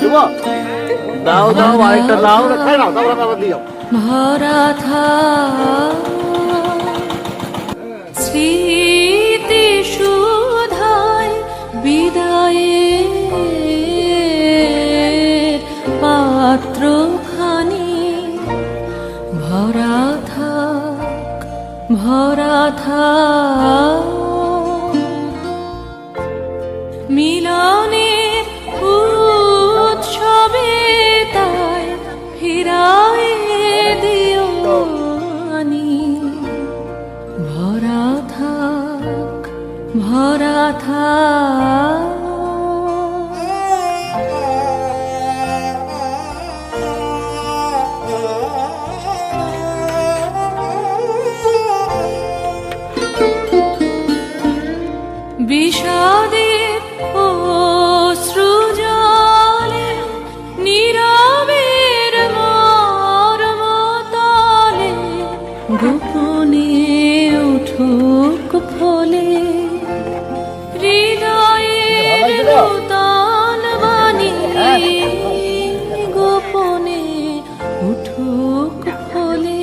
দেবো দাও দাও আরেকটা দাও। না খাই নাও তারপরে আবার দিও। ভরা থাক স্মৃতি সুধায় বিদায়ের পাত্রখানি। ভরা থাক ভরা থাক মিলা ভরা থা। বিষাদের ও সৃজলে নীরবের মর্ম তলে গোপনে উঠুক ফলে। হৃদয়ের তাল বানিয়ে গোপনে উঠুক ফলে।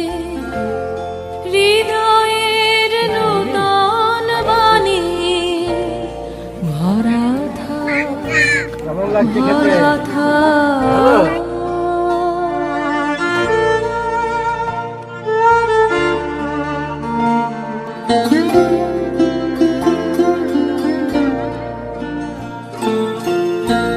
হৃদয়ের নূতন বানিয়ে ভরা থাক ভরা থাক